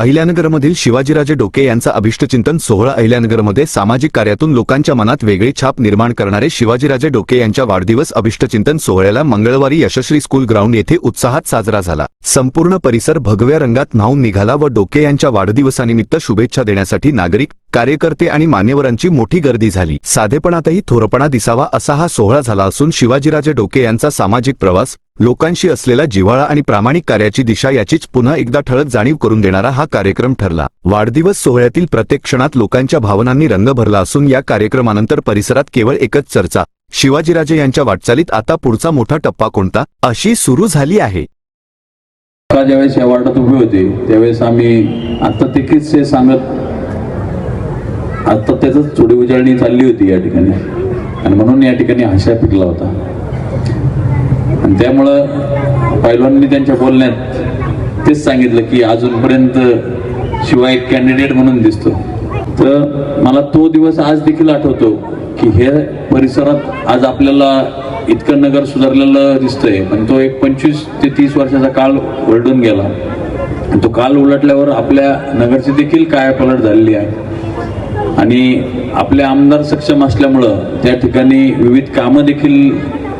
अहिल्यानगरमधील शिवाजीराजे डोके यांचा अभिष्टचिंतन सोहळा अहिल्यानगरमध्ये सामाजिक कार्यातून लोकांच्या मनात वेगळी छाप निर्माण करणारे शिवाजीराजे डोके यांच्या वाढदिवस अभिष्टचिंतन सोहळ्याला मंगळवारी यशस्वी स्कूल ग्राउंड येथे उत्साहात साजरा झाला. संपूर्ण परिसर भगव्या रंगात न्हावून निघाला व डोके यांच्या वाढदिवसानिमित्त शुभेच्छा देण्यासाठी नागरिक कार्यकर्ते आणि मान्यवरांची मोठी गर्दी झाली. साधेपणातही थोरपणा दिसावा असा हा सोहळा झाला असून शिवाजीराजे डोके यांचा सामाजिक प्रवास लोकांशी असलेला जिव्हाळा आणि प्रामाणिक कार्याची दिशा याचीच पुन्हा एकदा ठळक जाणीव करून देणारा हा कार्यक्रम ठरला. वाढदिवस सोहळ्यातील प्रत्येक क्षणात लोकांच्या भावनांनी रंग भरला असून या कार्यक्रमानंतर परिसरात केवळ एकच चर्चा शिवाजीराजे यांच्या वाटचालीत आता पुढचा मोठा टप्पा कोणता? अशी सुरू झाली आहे. ज्यावेळेस या वार्डात उभे होते त्यावेळेस आम्ही आता ते सांगत आता त्याच थोडी उजळणी चालली होती या ठिकाणी. आणि म्हणून या ठिकाणी हाशा पिकला होता. आणि त्यामुळं पैलवानांनी त्यांच्या बोलण्यात तेच सांगितलं की अजूनपर्यंत शिवाय एक कॅन्डिडेट म्हणून दिसतो. तर मला तो दिवस आज देखील आठवतो की हे परिसरात आज आपल्याला इतकं नगर सुधारलेलं दिसतंय. पण तो एक पंचवीस ते तीस वर्षाचा काळ ओरडून गेला. तो काल उलटल्यावर आपल्या नगरची देखील काय पलट झालेली आहे. आणि आपले आमदार सक्षम असल्यामुळं त्या ठिकाणी विविध कामं देखील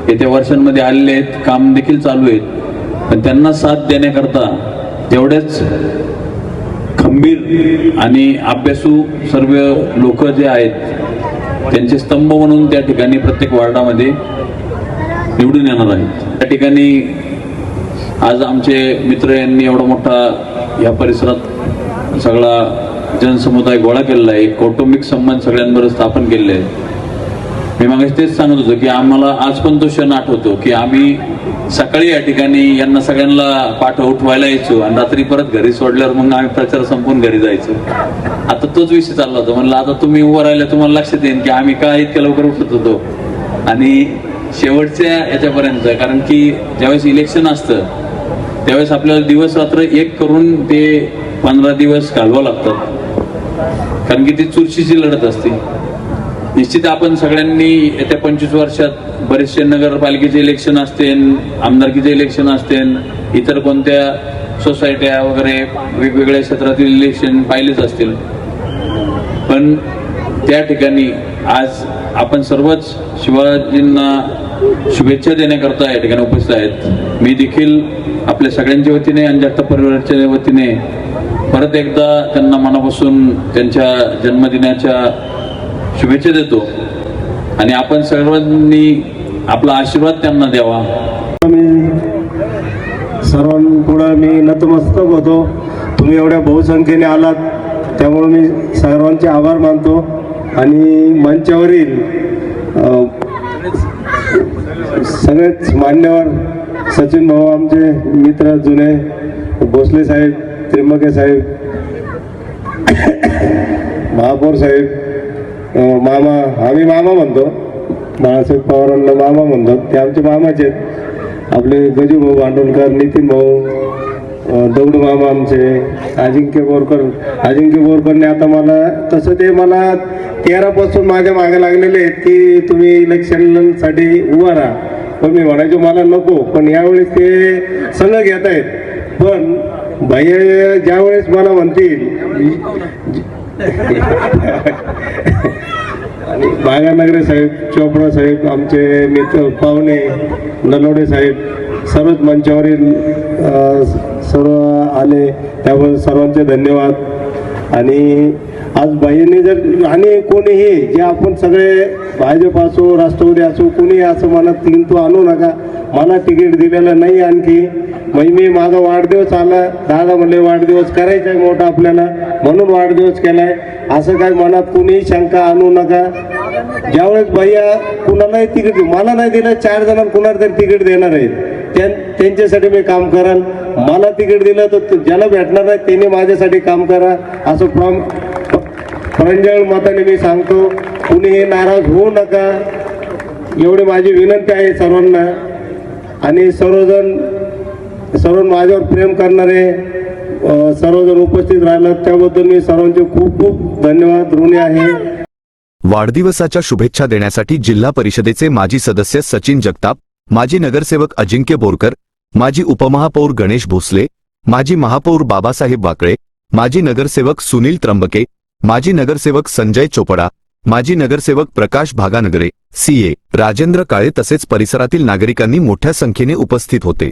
येत्या वर्षांमध्ये आलेले आहेत काम देखील चालू आहेत. पण त्यांना साथ देण्याकरता तेवढेच खंबीर आणि अभ्यासू सर्व लोक जे आहेत त्यांचे स्तंभ म्हणून त्या ठिकाणी प्रत्येक वार्डामध्ये निवडून येणार आहेत. त्या ठिकाणी आज आमचे मित्र यांनी एवढा मोठा या परिसरात सगळा जनसमुदाय गोळा केलेला आहे. कौटुंबिक संबंध सगळ्यांबरोबर स्थापन केलेले आहेत मी मागे तेच सांगत होतो की आम्हाला आज पण तो क्षण आठवतो की आम्ही सकाळी या ठिकाणी यांना सगळ्यांना पाठ उठवायला यायचो आणि रात्री परत घरी सोडल्यावर मग आम्ही प्रचार संपून घरी जायचो. आता तोच विषय चालला होता. म्हणलं आता तुम्ही उभं राहिला तुम्हाला लक्षात येईल की आम्ही का इतक्या लवकर उठत होतो. आणि शेवटच्या याच्यापर्यंत कारण की ज्यावेळेस इलेक्शन असतं त्यावेळेस आपल्याला दिवस रात्र एक करून ते पंधरा दिवस घालवा लागतात. कारण की ती चुरशीची लढत असते. निश्चित आपण सगळ्यांनी येत्या पंचवीस वर्षात बरेचसे नगरपालिकेचे इलेक्शन असतील आमदारकीचे इलेक्शन असतील इतर कोणत्या सोसायट्या वगैरे वेगवेगळ्या क्षेत्रातील इलेक्शन पाहिलेच असतील. पण त्या ठिकाणी आज आपण सर्वच शिवाजींना शुभेच्छा देण्याकरता या ठिकाणी उपस्थित आहेत. मी देखील आपल्या सगळ्यांच्या वतीने आणि जास्त परिवाराच्या वतीने परत एकदा त्यांना मनापासून त्यांच्या जन्मदिनाच्या शुभेच्छा देतो. आणि आपण सर्वांनी आपला आशीर्वाद त्यांना द्यावा. सर्वांपुढं मी नतमस्तक होतो. तुम्ही एवढ्या बहुसंख्येने आलात त्यामुळे मी सर्वांचे आभार मानतो. आणि मंचावरील सगळेच मान्यवर सचिन भाऊ आमचे मित्र जुने भोसले साहेब त्रिंबके साहेब महापौर साहेब मामा आम्ही मामा म्हणतो. बाळासाहेब पवारांना मामा म्हणतो. ते आमचे मामाचे आहेत. आपले गजू भांडोलकर नितीन भाऊ दौड मामा आमचे अजिंक्य बोरकर अजिंक्य बोरकरने आता मला तसं ते मला तेरापासून माझ्या मागे लागलेले आहेत की तुम्ही इलेक्शनसाठी उभा राहा. पण मी म्हणायचो मला नको. पण यावेळेस ते सगळं घेत आहेत पण भैया ज्यावेळेस मला म्हणतील आणि बागानगरे साहेब चोपडा साहेब आमचे मित्र पाहुणे नलोडे साहेब सर्वच मंचावरील सर्व आले त्यावर सर्वांचे धन्यवाद. आणि आज बाईंनी जर आणि कोणीही जे आपण सगळे भाजप असो राष्ट्रवादी असो कोणी असं म्हणत किंतु आणू नका. मला तिकीट दिलेलं नाही आणखी. म्हणजे मी माझा वाढदिवस आला. दादा म्हणले वाढदिवस करायचा आहे मोठा आपल्याला. म्हणून वाढदिवस केलाय. असं काय मनात कुणीही शंका आणू नका. ज्यावेळेस भैया कुणालाही तिकीट मला नाही दिलं चार जणांना कुणाला तरी तिकीट देणार आहे त्यां- त्यांच्यासाठी मी काम कराल मला तिकीट दिलं तर ज्याला भेटणार नाही त्याने माझ्यासाठी काम करा. असं प्रॉम प्रंजळ मताने मी सांगतो. कुणीही नाराज होऊ नका. एवढी माझी विनंती आहे सर्वांना. आणि सर्वजण सर्व माझ्यावर प्रेम करणारे सर्वजण उपस्थित राहिलात. त्याबद्दल मी सर्वांचे खूप खूप धन्यवाद. ऋणी आहे. वाढदिवसाच्या शुभेच्छा देण्यासाठी जिल्हा परिषदेचे माजी सदस्य सचिन जगताप माजी नगरसेवक अजिंक्य बोरकर माजी उपमहापौर गणेश भोसले माजी महापौर बाबासाहेब वाकळे माजी नगरसेवक सुनील त्र्यंबके माजी नगरसेवक संजय चोपडा माजी नगरसेवक प्रकाश भागानगरे सीए राजेंद्र काळे तसेच परिसरातील नागरिकांनी मोठ्या संख्येने उपस्थित होते.